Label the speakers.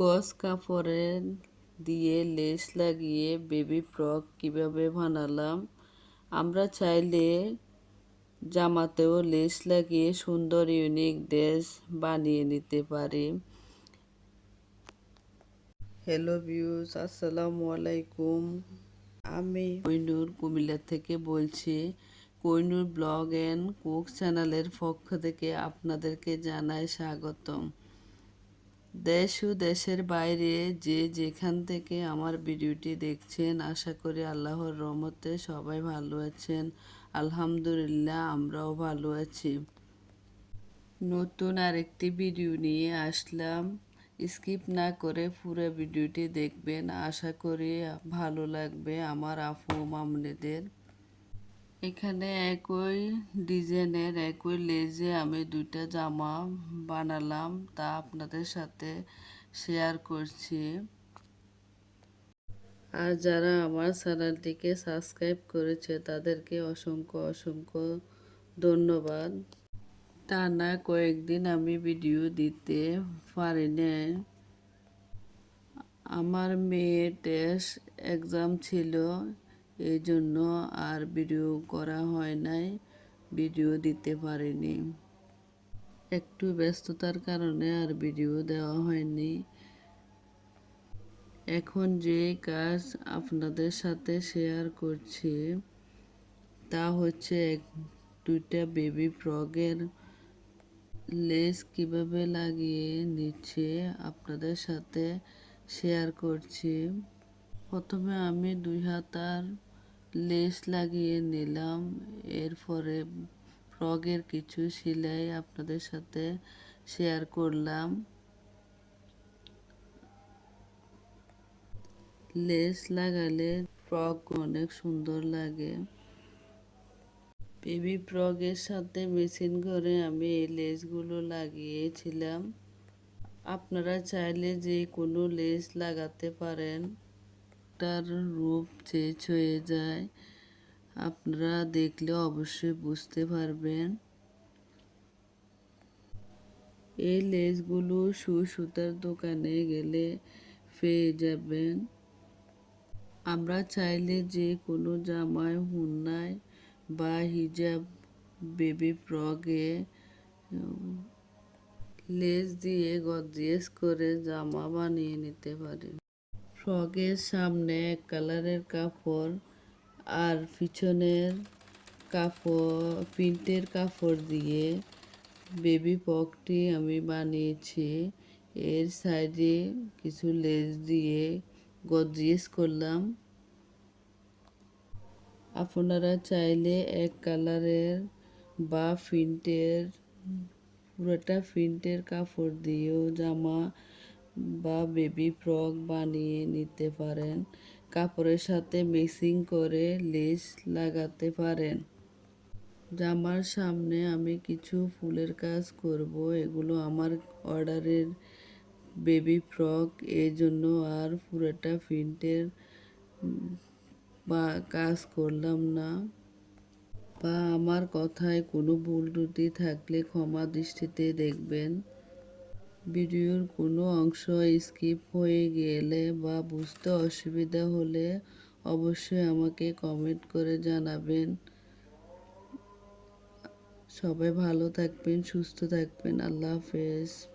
Speaker 1: গস কাপড়ে দিয়ে লেস লাগিয়ে বেবি ফ্রক কীভাবে বানালাম? আমরা চাইলে জামাতেও লেস লাগিয়ে সুন্দর ইউনিক ড্রেস বানিয়ে নিতে পারি। হ্যালো ভিউজ আসসালামু আলাইকুম। আমি কৈনুর কুমিল্লা থেকে বলছি। কইনুর ব্লগ অ্যান্ড কুক চ্যানেলের পক্ষ থেকে আপনাদেরকে জানাই স্বাগতম। দেশ ও দেশের বাইরে যে যেখান থেকে আমার ভিডিওটি দেখছেন, আশা করি আল্লাহর রহমতে সবাই ভালো আছেন। আলহামদুলিল্লাহ, আমরাও ভালো আছি। নতুন আরেকটি ভিডিও নিয়ে আসলাম। স্কিপ না করে পুরো ভিডিওটি দেখবেন। আশা করি ভালো লাগবে আমার আপু মামনিদের। এখানে একই ডিজাইনের, একই লেজে আমি দুইটা জামা বানালাম, তা আপনাদের সাথে শেয়ার করছি। আর যারা আমার চ্যানেলটিকে সাবস্ক্রাইব করেছে, তাদেরকে অসংখ্য অসংখ্য ধন্যবাদ। টানা কয়েকদিন আমি ভিডিও দিতে পারি না আমার মেয়ে টেস্ট এক্সাম ছিল এই জন্য আর ভিডিও করা হয় নাই, ভিডিও দিতে পারিনি। একটু ব্যস্ততার কারণে আর ভিডিও দেওয়া হয়নি। এখন যে কাজ আপনাদের সাথে শেয়ার করছি, তা হচ্ছে এক, দুইটা বেবি ফ্রগের লেস কীভাবে লাগিয়ে নিচ্ছে আপনাদের সাথে শেয়ার করছি। প্রথমে আমি দুই হাতার লেস লাগিয়ে নিলাম। এরপরে ফ্রগের কিছু সেলাই আপনাদের সাথে শেয়ার করলাম। লেস লাগালে ফ্রক অনেক সুন্দর লাগে। বেবি ফ্রগের সাথে মেশিন করে আমি এই লেসগুলো লাগিয়েছিলাম। আপনারা চাইলে যে কোনো লেস লাগাতে পারেন। তার রূপ চেঞ্জ হয়ে যায়। আপনারা দেখলে অবশ্যই বুঝতে পারবেন। এই লেসগুলো সুতার দোকানে গেলে পেয়ে যাবেন। আমরা চাইলে যে কোনো জামায়, হুন্নায় বা হিজাব, বেবি ফ্রগে লেস দিয়ে গজিয়েস করে জামা বানিয়ে নিতে পারি ফ্রকের সামনে এক কালারের কাপড় আর পিছনের কাপড়, প্রিন্টের কাপড় দিয়ে বেবি পকটি আমি বানিয়েছি। এর সাইডে কিছু লেস দিয়ে গজিয়েস করলাম। আপনারা চাইলে এক কালারের বা প্রিন্টের, পুরোটা প্রিন্টের কাপড় দিয়েও জামা বা বেবি ফ্রক বানিয়ে নিতে পারেন। কাপড়ের সাথে মিক্সিং করে লেস লাগাতে পারেন। জামার সামনে আমি কিছু ফুলের কাজ করব, এগুলো আমার অর্ডারের বেবি ফ্রক। এই জন্য আর পুরোটা প্রিন্টের বা কাজ করলাম না। বা আমার কথায় কোনো ভুল ত্রুটি থাকলে ক্ষমা দৃষ্টিতে দেখবেন। ভিডিওর কোনো অংশ স্কিপ হয়ে গেলে বা বুঝতে অসুবিধা হলে অবশ্যই আমাকে কমেন্ট করে জানাবেন। সবাই ভালো থাকবেন, সুস্থ থাকবেন। আল্লাহ হাফেজ।